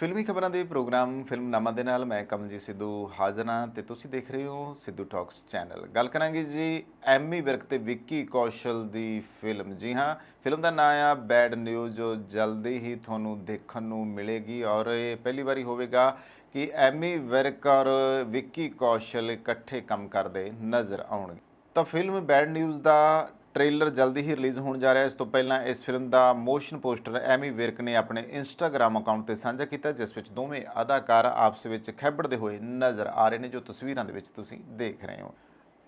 ਫਿਲਮੀ ਖਬਰਾਂ ਦੇ ਪ੍ਰੋਗਰਾਮ ਫਿਲਮਨਾਮਾ ਦੇ ਨਾਲ ਮੈਂ ਕਮਲਜੀਤ ਸਿੱਧੂ ਹਾਜ਼ਰ ਹਾਂ ਤੇ ਤੁਸੀਂ ਦੇਖ ਰਹੇ ਹੋ ਸਿੱਧੂ ਟਾਕਸ ਚੈਨਲ ਗੱਲ ਕਰਾਂਗੇ ਜੀ ਐਮੀ ਵਿਰਕ ਤੇ ਵਿੱਕੀ ਕੌਸ਼ਲ ਦੀ ਫਿਲਮ। ਜੀ ਹਾਂ, ਫਿਲਮ ਦਾ ਨਾਮ ਆ ਬੈਡ ਨਿਊਜ਼ ਜੋ ਜਲਦੀ ਹੀ ਤੁਹਾਨੂੰ ਦੇਖਣ ਨੂੰ ਮਿਲੇਗੀ ਔਰ ਇਹ ਪਹਿਲੀ ਵਾਰੀ ਹੋਵੇਗਾ ਕਿ ਐਮੀ ਵਿਰਕ ਔਰ ਵਿੱਕੀ ਕੌਸ਼ਲ ਇਕੱਠੇ ਕੰਮ ਕਰਦੇ ਨਜ਼ਰ ਆਉਣਗੇ। ਤਾਂ ਫਿਲਮ ਬੈਡ ਨਿਊਜ਼ ਦਾ ਟ੍ਰੇਲਰ ਜਲਦੀ ਹੀ ਰਿਲੀਜ਼ ਹੋਣ ਜਾ ਰਿਹਾ ਹੈ। ਇਸ ਤੋਂ ਪਹਿਲਾਂ ਇਸ ਫਿਲਮ ਦਾ ਮੋਸ਼ਨ ਪੋਸਟਰ ਐਮੀ ਵਿਰਕ ਨੇ ਆਪਣੇ ਇੰਸਟਾਗ੍ਰam ਅਕਾਊਂਟ ਤੇ ਸਾਂਝਾ ਕੀਤਾ, ਜਿਸ ਵਿੱਚ ਦੋਵੇਂ ਅਦਾਕਾਰ ਆਪਸ ਵਿੱਚ ਖੈਬੜਦੇ ਹੋਏ ਨਜ਼ਰ ਆ ਰਹੇ ਨੇ, ਜੋ ਤਸਵੀਰਾਂ ਦੇ ਵਿੱਚ ਤੁਸੀਂ ਦੇਖ ਰਹੇ ਹੋ।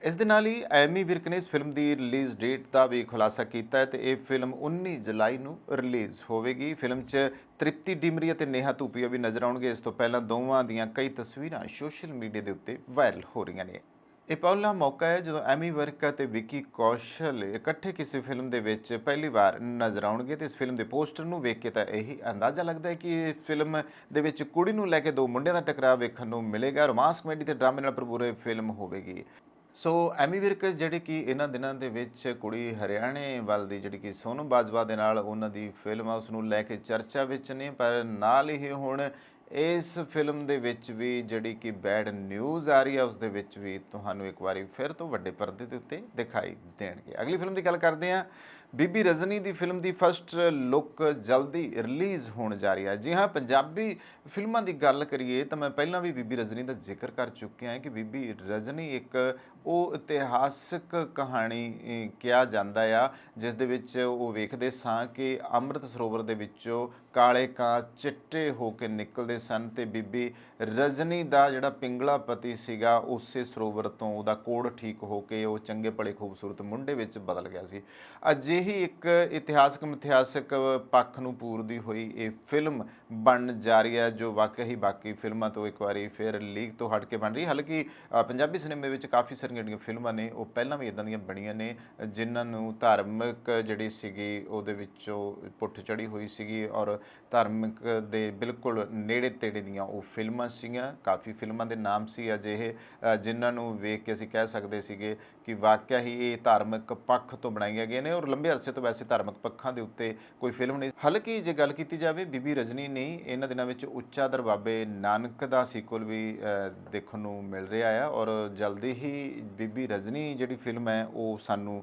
ਇਸ ਦੇ ਨਾਲ ਹੀ ਐਮੀ ਵਿਰਕ ਨੇ ਇਸ ਫਿਲਮ ਦੀ ਰਿਲੀਜ਼ ਡੇਟ ਦਾ ਵੀ ਖੁਲਾਸਾ ਕੀਤਾ ਹੈ ਤੇ ਇਹ ਫਿਲਮ 19 ਜੁਲਾਈ ਨੂੰ ਰਿਲੀਜ਼ ਹੋਵੇਗੀ। ਫਿਲਮ 'ਚ ਤ੍ਰਿਪਤੀ ਡਿਮਰੀ ਅਤੇ ਨੇਹਾ ਧੂਪੀਆ ਵੀ ਨਜ਼ਰ ਆਉਣਗੇ। ਇਸ ਤੋਂ ਪਹਿਲਾਂ ਦੋਵਾਂ ਦੀਆਂ ਕਈ ਤਸਵੀਰਾਂ ਸੋਸ਼ਲ ਮੀਡੀਆ ਦੇ ਉੱਤੇ ਵਾਇਰਲ ਹੋ ਰਹੀਆਂ ਨੇ। ਇਹ ਪਹਿਲਾ ਮੌਕਾ ਹੈ ਜਦੋਂ ਐਮੀ ਵਰਕ ਅਤੇ ਵਿੱਕੀ ਕੌਸ਼ਲ ਇਕੱਠੇ ਕਿਸੇ ਫਿਲਮ ਦੇ ਵਿੱਚ ਪਹਿਲੀ ਵਾਰ ਨਜ਼ਰ ਆਉਣਗੇ ਤੇ ਇਸ ਫਿਲਮ ਦੇ ਪੋਸਟਰ ਨੂੰ ਵੇਖ ਕੇ ਤਾਂ ਇਹੀ ਅੰਦਾਜ਼ਾ ਲੱਗਦਾ ਹੈ ਕਿ ਇਹ ਫਿਲਮ ਦੇ ਵਿੱਚ ਕੁੜੀ ਨੂੰ ਲੈ ਕੇ ਦੋ ਮੁੰਡਿਆਂ ਦਾ ਟਕਰਾਅ ਵੇਖਣ ਨੂੰ ਮਿਲੇਗਾ, ਰੋਮਾਂਸ ਕਮੇਡੀ ਤੇ ਡਰਾਮੇ ਨਾਲ ਭਰਪੂਰ ਇਹ ਫਿਲਮ ਹੋਵੇਗੀ। ਸੋ ਐਮੀ ਵਿਰਕ, ਜਿਹੜੀ ਕਿ ਇਹਨਾਂ ਦਿਨਾਂ ਦੇ ਵਿੱਚ ਕੁੜੀ ਹਰਿਆਣੇ ਵੱਲ ਦੀ ਜਿਹੜੀ ਕਿ ਸੋਨਮ ਬਾਜਵਾ ਦੇ ਨਾਲ ਉਹਨਾਂ ਦੀ ਫਿਲਮ ਆ ਉਸ ਨੂੰ ਲੈ ਕੇ ਚਰਚਾ ਵਿੱਚ ਨੇ, ਪਰ ਨਾਲ ਹੀ ਹੁਣ ਇਸ ਫਿਲਮ ਦੇ ਵਿੱਚ ਵੀ ਜਿਹੜੀ ਕਿ ਬੈਡ ਨਿਊਜ਼ ਆ ਰਹੀ ਹੈ ਉਸ ਦੇ ਵਿੱਚ ਵੀ ਤੁਹਾਨੂੰ ਇੱਕ ਵਾਰੀ ਫਿਰ ਤੋਂ ਵੱਡੇ ਪਰਦੇ ਦੇ ਉੱਤੇ ਦਿਖਾਈ ਦੇਣਗੇ। ਅਗਲੀ ਫਿਲਮ ਦੀ ਗੱਲ ਕਰਦੇ ਹਾਂ। ਬੀਬੀ ਰਜਨੀ ਦੀ ਫਿਲਮ ਦੀ ਫਰਸਟ ਲੁੱਕ ਜਲਦੀ ਰਿਲੀਜ਼ ਹੋਣ ਜਾ ਰਹੀ ਹੈ ਜੀ ਹਾਂ, ਪੰਜਾਬੀ ਫਿਲਮਾਂ ਦੀ ਗੱਲ ਕਰੀਏ ਤਾਂ ਮੈਂ ਪਹਿਲਾਂ ਵੀ ਬੀਬੀ ਰਜਨੀ ਦਾ ਜ਼ਿਕਰ ਕਰ ਚੁੱਕਿਆ ਹਾਂ ਕਿ ਬੀਬੀ ਰਜਨੀ ਇੱਕ ਉਹ ਇਤਿਹਾਸਕ ਕਹਾਣੀ ਕਿਹਾ ਜਾਂਦਾ ਆ, ਜਿਸ ਦੇ ਵਿੱਚ ਉਹ ਵੇਖਦੇ ਸਾਂ ਕਿ ਅੰਮ੍ਰਿਤ ਸਰੋਵਰ ਦੇ ਵਿੱਚੋਂ ਕਾਲੇ ਕਾਂ ਚਿੱਟੇ ਹੋ ਕੇ ਨਿਕਲਦੇ ਸਨ ਤੇ ਬੀਬੀ ਰਜਨੀ ਦਾ ਜਿਹੜਾ ਪਿੰਗਲਾ ਪਤੀ ਸੀਗਾ, ਉਸੇ ਸਰੋਵਰ ਤੋਂ ਉਹਦਾ ਕੋੜ ਠੀਕ ਹੋ ਕੇ ਉਹ ਚੰਗੇ ਭਲੇ ਖੂਬਸੂਰਤ ਮੁੰਡੇ ਵਿੱਚ ਬਦਲ ਗਿਆ ਸੀ। ਅਜਿਹੀ ਇੱਕ ਇਤਿਹਾਸਕ ਮਿਥਿਹਾਸਕ ਪੱਖ ਨੂੰ ਪੂਰਦੀ ਹੋਈ ਇਹ ਫਿਲਮ ਬਣ ਜਾ ਰਹੀ ਹੈ, ਜੋ ਵਾਕਈ ਹੀ ਬਾਕੀ ਫਿਲਮਾਂ ਤੋਂ ਇੱਕ ਵਾਰੀ ਫਿਰ ਲੀਕ ਤੋਂ ਹਟ ਕੇ ਬਣ ਰਹੀ ਹਾਲਾਂਕਿ ਪੰਜਾਬੀ ਸਿਨੇਮੇ ਵਿੱਚ ਕਾਫੀ ਸਾਰੀਆਂ ਜਿਹੜੀਆਂ ਫਿਲਮਾਂ ਨੇ, ਉਹ ਪਹਿਲਾਂ ਵੀ ਇਦਾਂ ਦੀਆਂ ਬਣੀਆਂ ਨੇ, ਜਿਨ੍ਹਾਂ ਨੂੰ ਧਾਰਮਿਕ ਜਿਹੜੀ ਸੀਗੀ, ਉਹਦੇ ਵਿੱਚੋਂ ਪੁੱਠ ਚੜੀ ਹੋਈ ਸੀਗੀ ਔਰ ਧਾਰਮਿਕ ਦੇ ਬਿਲਕੁਲ ਨੇੜੇ ਤੇੜੇ ਦੀਆਂ ਉਹ ਫਿਲਮਾਂ ਸੀਗੀਆਂ। ਕਾਫੀ ਫਿਲਮਾਂ ਦੇ ਨਾਮ ਸੀ ਅਜਿਹੇ ਜਿਨ੍ਹਾਂ ਨੂੰ ਵੇਖ ਕੇ ਅਸੀਂ ਕਹਿ ਸਕਦੇ ਸੀਗੇ ਕਿ ਵਾਕਿਆ ਹੀ ਇਹ ਧਾਰਮਿਕ ਪੱਖ ਤੋਂ ਬਣਾਈਆਂ ਗਈਆਂ ਨੇ ਔਰ ਲੰਬੇ ਅਰਸੇ ਤੋਂ ਵੈਸੇ ਧਾਰਮਿਕ ਪੱਖਾਂ ਦੇ ਉੱਤੇ ਕੋਈ ਫਿਲਮ ਨਹੀਂ ਹਾਲਾਂਕਿ ਜੇ ਗੱਲ ਕੀਤੀ ਜਾਵੇ, ਬੀਬੀ ਰਜਨੀ ਨਹੀਂ ਇਹਨਾਂ ਦਿਨਾਂ ਵਿੱਚ ਉੱਚਾ ਦਰਬਾਬੇ ਨਾਨਕ ਦਾ ਸੀਕੁਲ ਵੀ ਦੇਖਣ ਨੂੰ ਮਿਲ ਰਿਹਾ ਆ ਔਰ ਜਲਦੀ ਹੀ ਬੀਬੀ ਰਜਨੀ ਜਿਹੜੀ ਫਿਲਮ ਹੈ, ਉਹ ਸਾਨੂੰ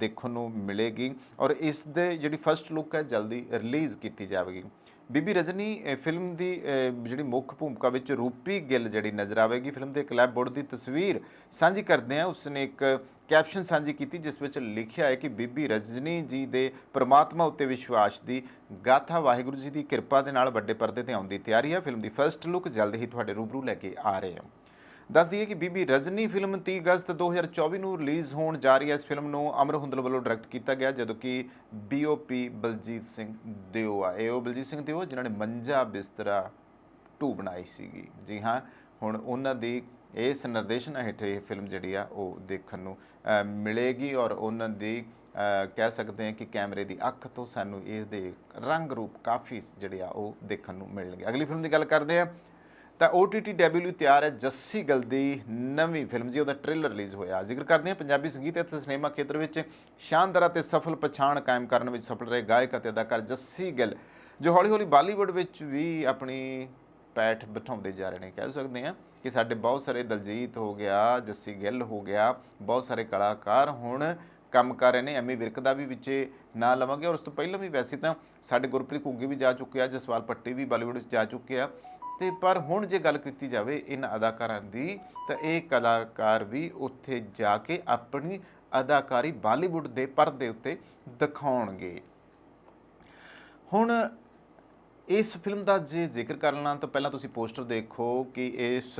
ਦੇਖਣ ਨੂੰ ਮਿਲੇਗੀ ਔਰ ਇਸ ਦੇ ਜਿਹੜੀ ਫਰਸਟ ਲੁੱਕ ਹੈ, ਜਲਦੀ ਰਿਲੀਜ਼ ਕੀਤੀ ਜਾਵੇਗੀ। ਬੀਬੀ ਰਜਨੀ ਫਿਲਮ ਦੀ ਜਿਹੜੀ ਮੁੱਖ ਭੂਮਿਕਾ ਵਿੱਚ ਰੂਪੀ ਗਿੱਲ ਜਿਹੜੀ ਨਜ਼ਰ ਆਵੇਗੀ ਫਿਲਮ ਦੇ ਕਲੈਪਬੋਰਡ ਦੀ ਤਸਵੀਰ ਸਾਂਝੀ ਕਰਦੇ ਆ ਉਸਨੇ ਇੱਕ ਕੈਪਸ਼ਨ ਸਾਂਝੀ ਕੀਤੀ, ਜਿਸ ਵਿੱਚ ਲਿਖਿਆ ਹੈ ਕਿ ਬੀਬੀ ਰਜਨੀ ਜੀ ਦੇ ਪ੍ਰਮਾਤਮਾ ਉੱਤੇ ਵਿਸ਼ਵਾਸ ਦੀ ਗਾਥਾ, ਵਾਹਿਗੁਰੂ ਜੀ ਦੀ ਕਿਰਪਾ ਦੇ ਨਾਲ ਵੱਡੇ ਪਰਦੇ ਤੇ ਆਉਣ ਦੀ ਤਿਆਰੀ ਹੈ। ਫਿਲਮ ਦੀ ਫਰਸਟ ਲੁੱਕ ਜਲਦ ਹੀ ਤੁਹਾਡੇ ਰੂਬਰੂ ਲੈ ਕੇ ਆ ਰਹੇ ਹਾਂ। ਦੱਸ ਦਈਏ ਕਿ ਬੀਬੀ ਰਜਨੀ ਫਿਲਮ 30 ਅਗਸਤ 2024 ਨੂੰ ਰਿਲੀਜ਼ ਹੋਣ ਜਾ ਰਹੀ ਹੈ। ਇਸ ਫਿਲਮ ਨੂੰ ਅਮਰ ਹੁੰਦਲ ਵੱਲੋਂ ਡਾਇਰੈਕਟ ਕੀਤਾ ਗਿਆ, ਜਦੋਂ ਕਿ ਬੀਓਪੀ ਬਲਜੀਤ ਸਿੰਘ ਦਿਓ ਆ ਇਹ ਉਹ ਬਲਜੀਤ ਸਿੰਘ ਦਿਓ ਜਿਨ੍ਹਾਂ ਨੇ ਮੰਜਾ ਬਿਸਤਰਾ 2 ਬਣਾਈ ਸੀਗੀ। ਜੀ ਹਾਂ, ਹੁਣ ਉਹਨਾਂ ਦੀ ਇਸ ਨਿਰਦੇਸ਼ਨ ਹੇਠ ਇਹ ਫਿਲਮ ਜਿਹੜੀ ਆ, ਉਹ ਦੇਖਣ ਨੂੰ ਮਿਲੇਗੀ ਔਰ ਉਹਨਾਂ ਦੀ ਕਹਿ ਸਕਦੇ ਹਾਂ ਕਿ ਕੈਮਰੇ ਦੀ ਅੱਖ ਤੋਂ ਸਾਨੂੰ ਇਸ ਦੇ ਰੰਗ ਰੂਪ ਕਾਫੀ ਜਿਹੜੇ ਆ, ਉਹ ਦੇਖਣ ਨੂੰ ਮਿਲਣਗੇ। ਅਗਲੀ ਫਿਲਮ ਦੀ ਗੱਲ ਕਰਦੇ ਹਾਂ। ਤਾਂ OTT ਡੈਬਿਊ ਲਈ ਤਿਆਰ ਹੈ ਜੱਸੀ ਗਿੱਲ ਦੀ ਨਵੀਂ ਫਿਲਮ ਜੀ, ਉਹਦਾ ਟ੍ਰੇਲਰ ਰਿਲੀਜ਼ ਹੋਇਆ। ਜ਼ਿਕਰ ਕਰਦੇ ਹਾਂ, ਪੰਜਾਬੀ ਸੰਗੀਤ ਅਤੇ ਸਿਨੇਮਾ ਖੇਤਰ ਵਿੱਚ ਸ਼ਾਨਦਾਰ ਅਤੇ ਸਫਲ ਪਛਾਣ ਕਾਇਮ ਕਰਨ ਵਿੱਚ ਸਫਲ ਰਹੇ ਗਾਇਕ ਅਤੇ ਅਦਾਕਾਰ ਜੱਸੀ ਗਿੱਲ, ਜੋ ਹੌਲੀ-ਹੌਲੀ ਬਾਲੀਵੁੱਡ ਵਿੱਚ ਵੀ ਆਪਣੀ ਪੈਠ ਬਿਠਾਉਂਦੇ ਜਾ ਰਹੇ ਨੇ। ਕਹਿ ਸਕਦੇ ਹਾਂ ਕਿ ਸਾਡੇ ਬਹੁਤ ਸਾਰੇ ਦਲਜੀਤ ਹੋ ਗਿਆ, ਜੱਸੀ ਗਿੱਲ ਹੋ ਗਿਆ, ਬਹੁਤ ਸਾਰੇ ਕਲਾਕਾਰ ਹੁਣ ਕੰਮ ਕਰ ਰਹੇ ਨੇ। ਐਮੀ ਵਿਰਕ ਦਾ ਵੀ ਵਿੱਚੇ ਨਾਂ ਲਵਾਂਗੇ। ਔਰ ਉਸ ਤੋਂ ਪਹਿਲਾਂ ਵੀ ਵੈਸੇ ਤਾਂ ਸਾਡੇ ਗੁਰਪ੍ਰੀਤ ਘੁੱਗੀ ਵੀ ਜਾ ਚੁੱਕੇ ਆ ਜਸਵਾਲ ਪੱਟੀ ਵੀ ਬਾਲੀਵੁੱਡ ਵਿੱਚ ਜਾ ਚੁੱਕੇ ਆ। ਤੇ ਪਰ ਹੁਣ ਜੇ ਗੱਲ ਕੀਤੀ ਜਾਵੇ ਇਹਨਾਂ ਅਦਾਕਾਰਾਂ ਦੀ, ਤਾਂ ਇਹ ਕਲਾਕਾਰ ਵੀ ਉੱਥੇ ਜਾ ਕੇ ਆਪਣੀ ਅਦਾਕਾਰੀ ਬਾਲੀਵੁੱਡ ਦੇ ਪਰਦੇ ਉੱਤੇ ਦਿਖਾਉਣਗੇ। ਹੁਣ ਇਸ ਫਿਲਮ ਦਾ ਜੇ ਜ਼ਿਕਰ ਕਰ ਲਾਂ ਤਾਂ ਪਹਿਲਾਂ ਤੁਸੀਂ ਪੋਸਟਰ ਦੇਖੋ ਕਿ ਇਸ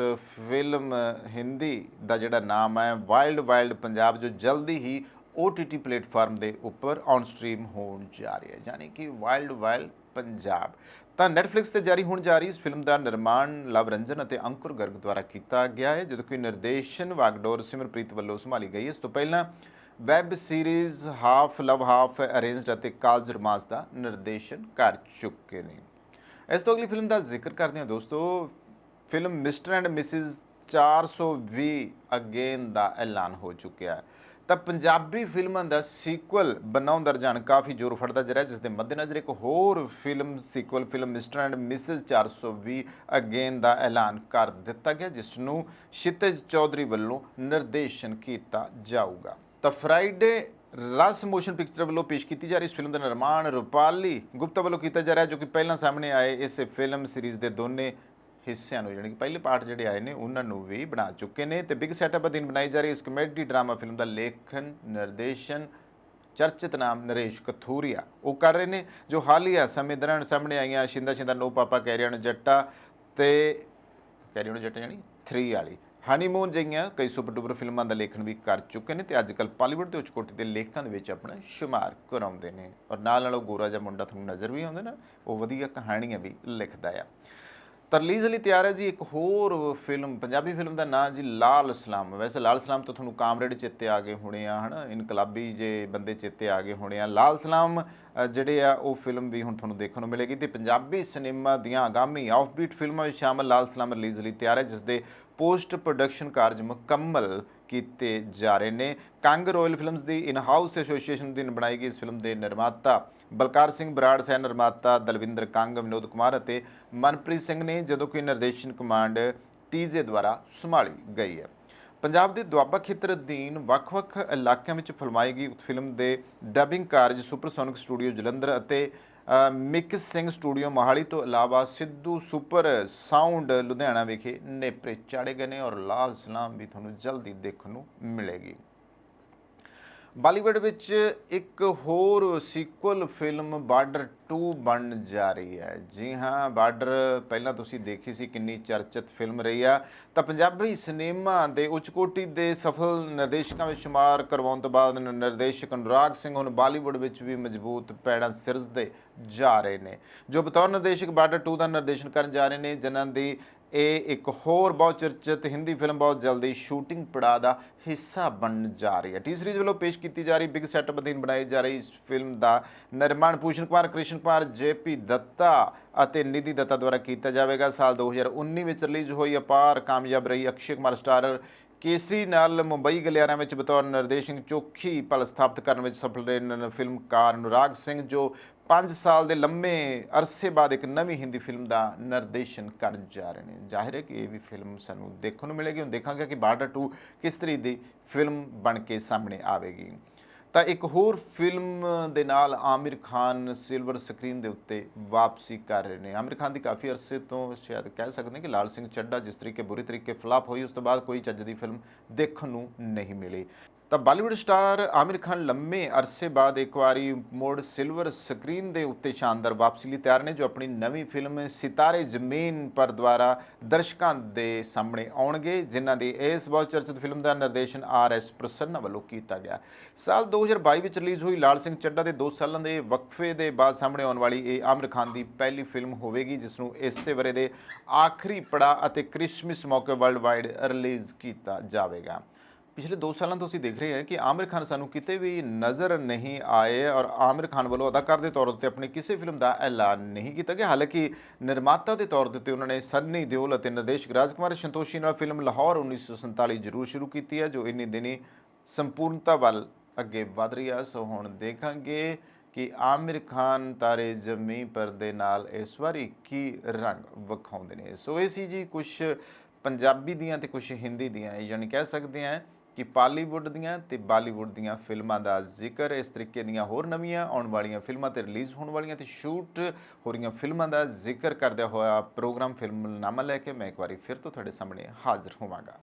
ਫਿਲਮ ਹਿੰਦੀ ਦਾ ਜਿਹੜਾ ਨਾਮ ਹੈ ਵਾਈਲਡ ਵਾਈਲਡ ਪੰਜਾਬ, ਜੋ ਜਲਦੀ ਹੀ OTT ਪਲੇਟਫਾਰਮ ਦੇ ਉੱਪਰ ਔਨ ਸਟ੍ਰੀਮ ਹੋਣ ਜਾ ਰਹੀ ਹੈ। ਯਾਨੀ ਕਿ ਵਾਈਲਡ ਵਾਈਲਡ ਪੰਜਾਬ। ਤਾਂ Netflix ਤੇ ਜਾਰੀ ਹੋਣ ਜਾ ਰਹੀ ਇਸ ਫਿਲਮ ਦਾ ਨਿਰਮਾਣ ਲਵ ਰੰਜਨ ਅਤੇ ਅੰਕੁਰ ਗਰਗ ਦੁਆਰਾ ਕੀਤਾ ਗਿਆ ਹੈ, ਜਦੋਂ ਕਿ ਨਿਰਦੇਸ਼ਨ ਵਾਗਡੋਰ ਸਿਮਰਪ੍ਰੀਤ ਵੱਲੋਂ ਸੰਭਾਲੀ ਗਈ ਇਸ ਤੋਂ ਪਹਿਲਾਂ web series half love half arranged ਅਤੇ ਕਾਲਜ ਰੋਮਾਂਸ ਦਾ ਨਿਰਦੇਸ਼ਨ ਕਰ ਚੁੱਕੇ ਨੇ। ਇਸ ਤੋਂ ਅਗਲੀ ਫਿਲਮ ਦਾ ਜ਼ਿਕਰ ਕਰਦੇ ਹਾਂ ਦੋਸਤੋ। Film Mr and Mrs 420 again ਦਾ ਐਲਾਨ ਹੋ ਚੁੱਕਿਆ ਹੈ। ਤਾਂ ਪੰਜਾਬੀ ਫਿਲਮਾਂ ਦਾ ਸੀਕੁਅਲ ਬਣਾਉਣ ਦਾ ਰੁਝਾਨ ਕਾਫੀ ਜ਼ੋਰ ਫੜਦਾ ਜਾ ਰਿਹਾ, ਜਿਸ ਦੇ ਮੱਦੇਨਜ਼ਰ ਇੱਕ ਹੋਰ film sequel film Mr and Mrs 420 again ਦਾ ਐਲਾਨ ਕਰ ਦਿੱਤਾ ਗਿਆ, ਜਿਸ ਨੂੰ ਸ਼ਿਤਜ ਚੌਧਰੀ ਵੱਲੋਂ ਨਿਰਦੇਸ਼ਨ ਕੀਤਾ ਜਾਊਗਾ। ਤਾਂ ਫਰਾਈਡੇ ਰਸ ਮੋਸ਼ਨ ਪਿਕਚਰ ਵੱਲੋਂ ਪੇਸ਼ ਕੀਤੀ ਜਾ ਰਹੀ ਇਸ ਫਿਲਮ ਦਾ ਨਿਰਮਾਣ ਰੁਪਾਲੀ ਗੁਪਤਾ ਵੱਲੋਂ ਕੀਤਾ ਜਾ ਰਿਹਾ, ਜੋ ਕਿ ਪਹਿਲਾਂ ਸਾਹਮਣੇ ਆਏ ਇਸ ਫਿਲਮ ਸੀਰੀਜ਼ ਦੇ ਦੋਨੇ ਹਿੱਸਿਆਂ ਨੂੰ, ਯਾਨੀ ਕਿ ਪਹਿਲੇ ਪਾਰਟ ਜਿਹੜੇ ਆਏ ਨੇ, ਉਹਨਾਂ ਨੂੰ ਵੀ ਬਣਾ ਚੁੱਕੇ ਨੇ। ਤੇ ਬਿਗ ਸੈਟਅਪ ਅਧੀਨ ਬਣਾਈ ਜਾ ਰਹੀ ਇਸ ਕਮੇਡੀ ਡਰਾਮਾ ਫਿਲਮ ਦਾ ਲੇਖਨ, ਨਿਰਦੇਸ਼ਨ, ਚਰਚਿਤ ਨਾਮ ਨਰੇਸ਼ ਕਥੂਰੀਆ। ਉਹ ਕਰ ਰਹੇ ਨੇ, ਜੋ ਹਾਲੀਆ ਸਮੇਂ ਦੌਰਾਨ ਸਾਹਮਣੇ ਆਈਆਂ ਸ਼ਿੰਦਾ ਸ਼ਿੰਦਾ, ਨੋ ਪਾਪਾ ਕੈਰੀਅਨ ਜੱਟਾ ਤੇ ਕੈਰੀਅਨ ਜੱਟਾ ਯਾਨੀ 3 ਵਾਲੀ। ਹਨੀਮੂਨ ਜਿਹੀਆਂ ਕਈ ਸੁਪਰ ਡੂਪਰ ਫਿਲਮਾਂ ਦਾ ਲੇਖਣ ਵੀ ਕਰ ਚੁੱਕੇ ਨੇ ਤੇ ਅੱਜ ਕੱਲ ਪਾਲੀਵੁੱਡ ਦੇ ਉੱਚ ਕੋਟੀ ਦੇ ਲੇਖਾਂ ਦੇ ਵਿੱਚ ਆਪਣਾ ਸ਼ੁਮਾਰ ਕਰਾਉਂਦੇ ਨੇ। ਔਰ ਨਾਲ ਨਾਲ ਉਹ ਗੋਰਾ ਜਿਹਾ ਮੁੰਡਾ ਤੁਹਾਨੂੰ ਨਜ਼ਰ ਵੀ ਆਉਂਦਾ ਨਾ, ਉਹ ਵਧੀਆ ਕਹਾਣੀਆਂ ਵੀ ਲਿਖਦਾ ਆ। ਤਾਂ ਰਿਲੀਜ਼ ਲਈ ਤਿਆਰ ਹੈ ਜੀ ਇੱਕ ਹੋਰ ਫਿਲਮ, ਪੰਜਾਬੀ ਫਿਲਮ ਦਾ ਨਾਂ ਜੀ ਲਾਲ ਸਲਾਮ। ਵੈਸੇ ਲਾਲ ਸਲਾਮ ਤੋਂ ਤੁਹਾਨੂੰ ਕਾਮਰੇਡ ਚਿੱਤੇ ਆ ਗਏ ਹੋਣੇ ਆ, ਹਨਾ? ਇਨਕਲਾਬੀ ਜੇ ਬੰਦੇ ਚਿੱਤੇ ਆ ਗਏ ਹੋਣੇ ਆ। ਲਾਲ ਸਲਾਮ ਜਿਹੜੇ ਆ, ਉਹ ਫਿਲਮ ਵੀ ਹੁਣ ਤੁਹਾਨੂੰ ਦੇਖਣ ਨੂੰ ਮਿਲੇਗੀ ਤੇ ਪੰਜਾਬੀ ਸਿਨੇਮਾ ਦੀਆਂ ਆਗਾਮੀ ਆਫਬੀਟ ਫਿਲਮਾਂ ਵਿੱਚ ਸ਼ਾਮਲ ਲਾਲ ਸਲਾਮ ਰਿਲੀਜ਼ ਲਈ ਤਿਆਰ ਹੈ, ਜਿਸ ਦੇ ਪੋਸਟ ਪ੍ਰੋਡਕਸ਼ਨ ਕਾਰਜ ਮੁਕੰਮਲ ਕੀਤੇ ਜਾ ਰਹੇ ਨੇ। ਕੰਗ ਰਾਇਲ ਫਿਲਮਸ ਦੀ ਇਨ ਹਾਊਸ ਐਸੋਸੀਏਸ਼ਨ ਦੀ ਬਣਾਈ ਗਈ ਇਸ ਫਿਲਮ ਦੇ ਨਿਰਮਾਤਾ ਬਲਕਾਰ ਸਿੰਘ ਬਰਾੜ ਸਹਿ ਨਿਰਮਾਤਾ ਦਲਵਿੰਦਰ ਕੰਗ, ਵਿਨੋਦ ਕੁਮਾਰ ਅਤੇ ਮਨਪ੍ਰੀਤ ਸਿੰਘ ਨੇ ਜਦੋਂ ਕਿ ਨਿਰਦੇਸ਼ਨ ਕਮਾਂਡ ਟੀਜ਼ੇ ਦੁਆਰਾ ਸੰਭਾਲੀ ਗਈ ਹੈ। ਪੰਜਾਬ ਦੇ ਦੁਆਬਾ ਖੇਤਰ ਅਧੀਨ ਵੱਖ-ਵੱਖ ਇਲਾਕਿਆਂ ਵਿੱਚ ਫਿਲਮਾਈ ਗਈ ਫਿਲਮ ਦੇ ਡਬਿੰਗ ਕਾਰਜ ਸੁਪਰਸੋਨਿਕ ਸਟੂਡੀਓ ਜਲੰਧਰ ਅਤੇ ਮਿਕਸ ਸਿੰਘ ਸਟੂਡੀਓ ਮੋਹਾਲੀ ਤੋਂ ਇਲਾਵਾ ਸਿੱਧੂ ਸੁਪਰ ਸਾਊਂਡ ਲੁਧਿਆਣਾ ਵਿਖੇ ਨੇਪਰੇ ਚਾੜੇ ਗਏ ਨੇ ਔਰ ਲਾਲ ਸਲਾਮ ਵੀ ਤੁਹਾਨੂੰ ਜਲਦੀ ਦੇਖਣ ਨੂੰ ਮਿਲੇਗੀ। ਬਾਲੀਵੁੱਡ ਵਿੱਚ ਇੱਕ ਹੋਰ ਸੀਕੁਅਲ ਫਿਲਮ ਬਾਰਡਰ 2 ਬਣਨ ਜਾ ਰਹੀ ਹੈ। ਜੀ ਹਾਂ, ਬਾਰਡਰ ਪਹਿਲਾਂ ਤੁਸੀਂ ਦੇਖੀ ਸੀ ਕਿੰਨੀ ਚਰਚਿਤ ਫਿਲਮ ਰਹੀ ਆ। ਤਾਂ ਪੰਜਾਬੀ ਸਿਨੇਮਾ ਦੇ ਉੱਚਕੋਟੀ ਦੇ ਸਫਲ ਨਿਰਦੇਸ਼ਕਾਂ ਵਿੱਚ ਸ਼ੁਮਾਰ ਕਰਵਾਉਣ ਤੋਂ ਬਾਅਦ ਨਿਰਦੇਸ਼ਕ ਅਨੁਰਾਗ ਸਿੰਘ ਹੁਣ ਬਾਲੀਵੁੱਡ ਵਿੱਚ ਵੀ ਮਜ਼ਬੂਤ ਪੈੜਾਂ ਸਿਰਜਦੇ ਜਾ ਰਹੇ ਨੇ। ਜੋ ਬਤੌਰ ਨਿਰਦੇਸ਼ਕ ਬਾਰਡਰ 2 ਦਾ ਨਿਰਦੇਸ਼ਨ ਕਰਨ ਜਾ ਰਹੇ ਨੇ, ਜਿਨ੍ਹਾਂ ਦੀ ਇਹ ਇੱਕ ਹੋਰ ਬਹੁਤ ਚਰਚਿਤ ਹਿੰਦੀ ਫਿਲਮ ਬਹੁਤ ਜਲਦੀ ਸ਼ੂਟਿੰਗ ਪੜਾਅ ਦਾ ਹਿੱਸਾ ਬਣਨ ਜਾ ਰਹੀ ਹੈ। ਟੀ ਸੀਰੀਜ਼ ਵੱਲੋਂ ਪੇਸ਼ ਕੀਤੀ ਜਾ ਰਹੀ ਬਿਗ ਸੈਟਅਪ ਅਧੀਨ ਬਣਾਈ ਜਾ ਰਹੀ ਇਸ ਫਿਲਮ ਦਾ ਨਿਰਮਾਣ ਭੂਸ਼ਣ ਕੁਮਾਰ, ਕ੍ਰਿਸ਼ਨ ਕੁਮਾਰ, ਜੇਪੀ ਦੱਤਾ ਅਤੇ ਨਿਧੀ ਦੱਤਾ ਦੁਆਰਾ ਕੀਤਾ ਜਾਵੇਗਾ। ਸਾਲ 2019 ਵਿੱਚ ਰਿਲੀਜ਼ ਹੋਈ ਅਪਾਰ ਕਾਮਯਾਬ ਰਹੀ ਅਕਸ਼ੇ ਕੁਮਾਰ ਸਟਾਰਰ ਕੇਸਰੀ ਨਾਲ ਮੁੰਬਈ ਗਲਿਆਰਿਆਂ ਵਿੱਚ ਬਤੌਰ ਨਿਰਦੇਸ਼ਕ ਚੋਖੀ ਪਲ ਸਥਾਪਿਤ ਕਰਨ ਵਿੱਚ ਸਫਲ ਰਹੇ ਨ- ਫਿਲਮਕਾਰ ਅਨੁਰਾਗ ਸਿੰਘ, ਜੋ 5 ਸਾਲ ਦੇ ਲੰਮੇ ਅਰਸੇ ਬਾਅਦ ਇੱਕ ਨਵੀਂ ਹਿੰਦੀ ਫਿਲਮ ਦਾ ਨਿਰਦੇਸ਼ਨ ਕਰਨ ਜਾ ਰਹੇ ਨੇ। ਜ਼ਾਹਿਰ ਹੈ ਕਿ ਇਹ ਵੀ ਫਿਲਮ ਸਾਨੂੰ ਦੇਖਣ ਨੂੰ ਮਿਲੇਗੀ। ਹੁਣ ਦੇਖਾਂਗੇ ਕਿ ਬਾਰਡਰ 2 ਕਿਸ ਤਰੀ ਦੀ ਫਿਲਮ ਬਣ ਕੇ ਸਾਹਮਣੇ ਆਵੇਗੀ। ਤਾਂ ਇੱਕ ਹੋਰ ਫਿਲਮ ਦੇ ਨਾਲ ਆਮਿਰ ਖਾਨ ਸਿਲਵਰ ਸਕਰੀਨ ਦੇ ਉੱਤੇ ਵਾਪਸੀ ਕਰ ਰਹੇ ਨੇ। ਆਮਿਰ ਖਾਨ ਦੀ ਕਾਫੀ ਅਰਸੇ ਤੋਂ ਸ਼ਾਇਦ ਕਹਿ ਸਕਦੇ ਹਾਂ ਕਿ ਲਾਲ ਸਿੰਘ ਚੱਡਾ ਜਿਸ ਤਰੀਕੇ ਬੁਰੀ ਤਰੀਕੇ ਫਲਾਪ ਹੋਈ, ਉਸ ਤੋਂ ਬਾਅਦ ਕੋਈ ਚੱਜ ਦੀ ਫਿਲਮ ਦੇਖਣ ਨੂੰ ਨਹੀਂ ਮਿਲੀ। ਤਾਂ ਬਾਲੀਵੁੱਡ ਸਟਾਰ ਆਮਿਰ ਖਾਨ ਲੰਮੇ ਅਰਸੇ ਬਾਅਦ ਇੱਕ ਵਾਰੀ ਮੋੜ ਸਿਲਵਰ ਸਕਰੀਨ ਦੇ ਉੱਤੇ ਸ਼ਾਨਦਾਰ ਵਾਪਸੀ ਲਈ ਤਿਆਰ ਨੇ, ਜੋ ਆਪਣੀ ਨਵੀਂ ਫਿਲਮ ਸਿਤਾਰੇ ਜ਼ਮੀਨ ਪਰ ਦੁਆਰਾ ਦਰਸ਼ਕਾਂ ਦੇ ਸਾਹਮਣੇ ਆਉਣਗੇ, ਜਿਨ੍ਹਾਂ ਦੀ ਇਸ ਬਹੁਤ ਚਰਚਿਤ ਫਿਲਮ ਦਾ ਨਿਰਦੇਸ਼ਨ ਆਰ ਐਸ ਪ੍ਰਸੰਨਾ ਵੱਲੋਂ ਕੀਤਾ ਗਿਆ। ਸਾਲ 2022 ਵਿੱਚ ਰਿਲੀਜ਼ ਹੋਈ ਲਾਲ ਸਿੰਘ ਚੱਡਾ ਦੇ 2 ਸਾਲਾਂ ਦੇ ਵਕਫੇ ਦੇ ਬਾਅਦ ਸਾਹਮਣੇ ਆਉਣ ਵਾਲੀ ਇਹ ਆਮਿਰ ਖਾਨ ਦੀ ਪਹਿਲੀ ਫਿਲਮ ਹੋਵੇਗੀ, ਜਿਸ ਨੂੰ ਇਸੇ ਵਰੇ ਦੇ ਆਖਰੀ ਪੜਾ ਅਤੇ ਕ੍ਰਿਸਮਸ ਮੌਕੇ ਵਰਲਡ ਵਾਈਡ ਰਿਲੀਜ਼ ਕੀਤਾ ਜਾਵੇਗਾ। ਪਿਛਲੇ 2 ਸਾਲਾਂ ਤੋਂ ਅਸੀਂ ਦੇਖ ਰਹੇ ਹਾਂ ਕਿ ਆਮਿਰ ਖਾਨ ਸਾਨੂੰ ਕਿਤੇ ਵੀ ਨਜ਼ਰ ਨਹੀਂ ਆਏ ਔਰ ਆਮਿਰ ਖਾਨ ਵੱਲੋਂ ਅਦਾਕਾਰ ਦੇ ਤੌਰ ਉੱਤੇ ਆਪਣੀ ਕਿਸੇ ਫਿਲਮ ਦਾ ਐਲਾਨ ਨਹੀਂ ਕੀਤਾ ਗਿਆ। ਹਾਲਾਂਕਿ ਨਿਰਮਾਤਾ ਦੇ ਤੌਰ ਦੇ ਉੱਤੇ ਉਹਨਾਂ ਨੇ ਸੰਨੀ ਦਿਓਲ ਅਤੇ ਨਿਰਦੇਸ਼ਕ ਰਾਜਕੁਮਾਰ ਸੰਤੋਸ਼ੀ ਨਾਲ ਫਿਲਮ ਲਾਹੌਰ 1947 ਜ਼ਰੂਰ ਸ਼ੁਰੂ ਕੀਤੀ ਹੈ, ਜੋ ਇੰਨੀ ਦਿਨੀ ਸੰਪੂਰਨਤਾ ਵੱਲ ਅੱਗੇ ਵਧ ਰਹੀ ਹੈ। ਸੋ ਹੁਣ ਦੇਖਾਂਗੇ ਕਿ ਆਮਿਰ ਖਾਨ ਤਾਰੇ ਜ਼ਮੀਂ ਪਰ ਦੇ ਨਾਲ ਇਸ ਵਾਰੀ ਕੀ ਰੰਗ ਵਿਖਾਉਂਦੇ ਨੇ। ਸੋ ਇਹ ਸੀ ਜੀ ਕੁਝ ਪੰਜਾਬੀ ਦੀਆਂ ਤੇ ਕੁਝ ਹਿੰਦੀ ਦੀਆਂ, ਯਾਨੀ ਕਹਿ ਸਕਦੇ ਹਾਂ ਕਿ ਪਾਲੀਵੁੱਡ ਦੀਆਂ ਤੇ ਬਾਲੀਵੁੱਡ ਦੀਆਂ ਫਿਲਮਾਂ ਦਾ ਜ਼ਿਕਰ ਇਸ ਤਰੀਕੇ ਦੀਆਂ ਹੋਰ ਨਵੀਆਂ ਆਉਣ ਵਾਲੀਆਂ ਫਿਲਮਾਂ ਤੇ ਰਿਲੀਜ਼ ਹੋਣ ਵਾਲੀਆਂ ਤੇ ਸ਼ੂਟ ਹੋ ਰਹੀਆਂ ਫਿਲਮਾਂ ਦਾ ਜ਼ਿਕਰ ਕਰਦਿਆਂ ਹੋਇਆ ਪ੍ਰੋਗਰਾਮ ਫਿਲਮ ਨਾਮਾ ਲੈ ਕੇ ਮੈਂ ਇੱਕ ਵਾਰੀ ਫਿਰ ਤੋਂ ਤੁਹਾਡੇ ਸਾਹਮਣੇ ਹਾਜ਼ਰ ਹੋਵਾਂਗਾ।